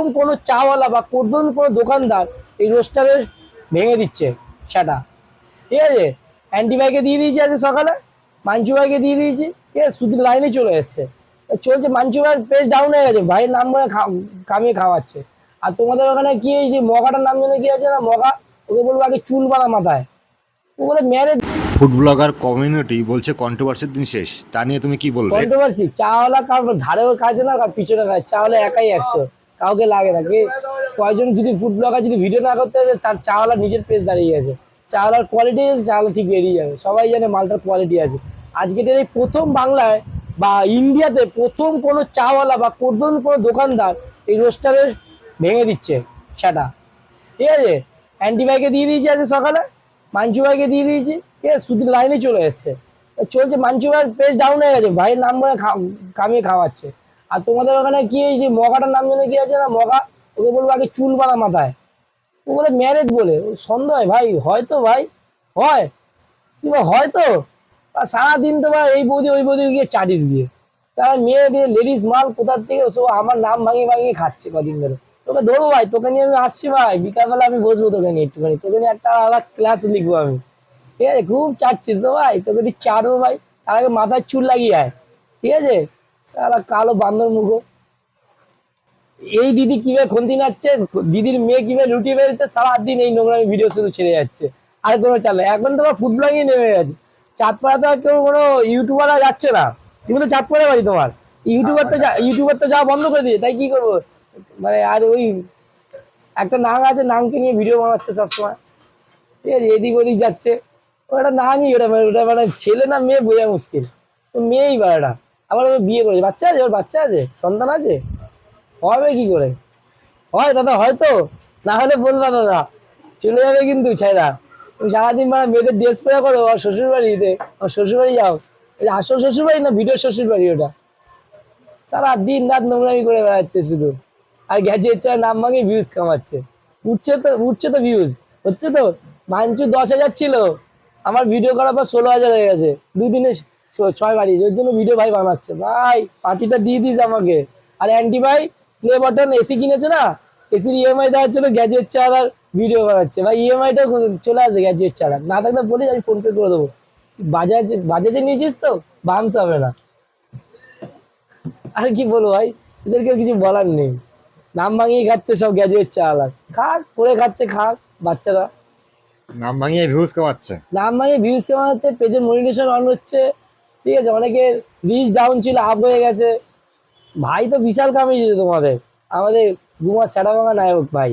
প্রথম কোনো চাওয়ালা বা প্রথম কোনো দোকানদার এই রোস্টারের ভেঙে দিচ্ছে সেটা ঠিক আছে? অ্যান্টি দিয়ে দিয়েছি আজকে সকালে মাঞ্চু ভাইকে দিয়ে দিয়েছি ঠিক আছে? শুধু লাইনে চলে এসছে। চলছে মাঞ্চু ভাইয়ের পেজ ডাউন হয়ে গেছে ভাইয়ের নাম করে কামিয়ে খাওয়াচ্ছে। আর তোমাদের ওখানে কি এই যে মগাটার নাম জন্য কি আছে না মগা? ওকে বলব আগে চুল বানা মাথায়। ও বলে ম্যারেড ফুড ব্লগার কমিউনিটি বলছে কন্ট্রোভার্সির দিন শেষ। তা নিয়ে তুমি কি বলবে? কন্ট্রোভার্সি চাওয়ালা কারোর ধারেও কাজ না কার পিছনে কাছে চাওয়ালা একাই একশো। কাউকে লাগে না, কে? কয়জন যদি ফুড ব্লগার যদি ভিডিও না করতে হবে তার চাওয়ালা নিজের পেজ দাঁড়িয়ে গেছে চাওয়ালার কোয়ালিটি আছে চাওয়ালা ঠিক বেরিয়ে যাবে। সবাই জানে মালটার কোয়ালিটি আছে। আজকে এই প্রথম বাংলায় বা ইন্ডিয়াতে প্রথম কোনো চাওয়ালা বা প্রথম কোনো দোকানদার এই রোস্টারের ভেঙে দিচ্ছে, সেটা। ঠিক আছে? অ্যান্টি ভাইকে দিয়ে দিয়েছি আজকে সকালে মাঞ্চু ভাইকে দিয়ে দিয়েছি, ঠিক আছে? শুধু লাইনে চলে এসছে। চলছে মাঞ্চু ভাইয়ের পেজ ডাউন হয়ে গেছে, ভাইয়ের নাম করে কামিয়ে খাওয়াচ্ছে। আর তোমাদের ওখানে কি এই যে মগাটার নাম জন্য কি আছে না? মগা, ওকে বলব আগে চুল বানা মাথায়। ও বলে ম্যারেড বলে। সন্দেহ ভাই হয়তো ভাই, হয়। কিংবা হয়তো সারাদিন তো ভাই এই বৌদি, ওই বৌদি গিয়ে চাটিস গিয়ে। সারা মেয়ে মেয়ে লেডিস মাল কোথার থেকে সব আমার নাম ভাঙিয়ে ভাঙিয়ে খাচ্ছে কদিন ধরে। তোকে ধরবো ভাই, তোকে নিয়ে আমি আসছি ভাই। বিকালবেলা আমি বসবো তোকে নিয়ে একটুখানি। তোকে নিয়ে একটা আলাদা ক্লাস লিখব আমি। ঠিক আছে? খুব চাটছিস তো ভাই? তোকে একটু চাটবো ভাই। তার আগে মাথায় চুল লাগিয়ে আয়। ঠিক আছে? সারা কালো বান্দর মুখো এই দিদি কীভাবে খন্তি নাচছে দিদির মেয়ে কীভাবে লুটিয়ে বেড়েছে সারাদিন এই নোংরামি ভিডিও শুধু ছেড়ে যাচ্ছে। আর কোনো চালে এখন তোমার ফুড নেমে গেছে। চাঁদপাড়া তো আর কেউ কোনো ইউটিউবাররা যাচ্ছে না। তুমি তো চাঁদপাড়া বাড়ি তোমার। ইউটিউবার তো যা- ইউটিউবার তো যাওয়া বন্ধ করে দিয়ে তাই কি করব? মানে আর ওই একটা নাং আছে নাংকে নিয়ে ভিডিও বানাচ্ছে সবসময়। ঠিক আছে এদিক ওদিক যাচ্ছে। ওটা নাঙই ওটা মানে ওটা মানে ছেলে না মেয়ে বোঝা মুশকিল। তো মেয়েই বা এটা আবার বিয়ে করেছে। বাচ্চা আছে ওর, বাচ্চা আছে, সন্তান আছে। হবে কি করে? হয় দাদা হয়তো না হলে বলবা দাদা। চলে যাবে কিন্তু ছেড়া। তুমি সারাদিন মানে মেয়েদের ড্রেস পরে করো আর শ্বশুর বাড়িতে আর শ্বশুর বাড়ি যাও আসল শ্বশুর বাড়ি না ভিডিও শ্বশুর বাড়ি ওটা? সারা দিন রাত নোংরামি করে বেড়াচ্ছে শুধু। আর হচ্ছে নাম ভাঙে ভিউজ কামাচ্ছে। উঠছে তো উঠছে তো ভিউজ হচ্ছে তো? মাঞ্চু দশ হাজার ছিল। আমার ভিডিও করার পর ষোলো হাজার হয়ে গেছে। দুদিনে ছয় বাড়ি ওর জন্য ভিডিও ভাই বানাচ্ছে। ভাই পার্টিটা দিয়ে দিস আমাকে। আর অ্যান্টি ভাই প্লে বাটন এসি কিনেছে না? এসির ইএমআই দেওয়ার জন্য গ্যাজেট চালার ভিডিও বানাচ্ছে। ভাই ইএমআইটা চলে আসবে গ্যাজেট চালা না থাকলে বলিস আমি ফোন পে করে দেবো। বাজাজ বাজাজে নিয়েছিস তো? বামস হবে না। আর কি বলব ভাই এদেরকে কিছু বলার নেই। নাম ভাঙিয়ে খাচ্ছে সব গ্যাজুয়েট চালাক খাক করে খাচ্ছে খাক বাচ্চারা। নাম ভাঙিয়ে ভিউজ কামাচ্ছে। নাম ভাঙিয়ে ভিউজ কেমন হচ্ছে পেজে মনিটেশন অন হচ্ছে। ঠিক আছে অনেকের রিচ ডাউন ছিল আপ হয়ে গেছে। ভাই তো বিশাল কামিয়েছে তোমাদের। আমাদের গুমার স্যাডাভাঙা নায়ক ভাই।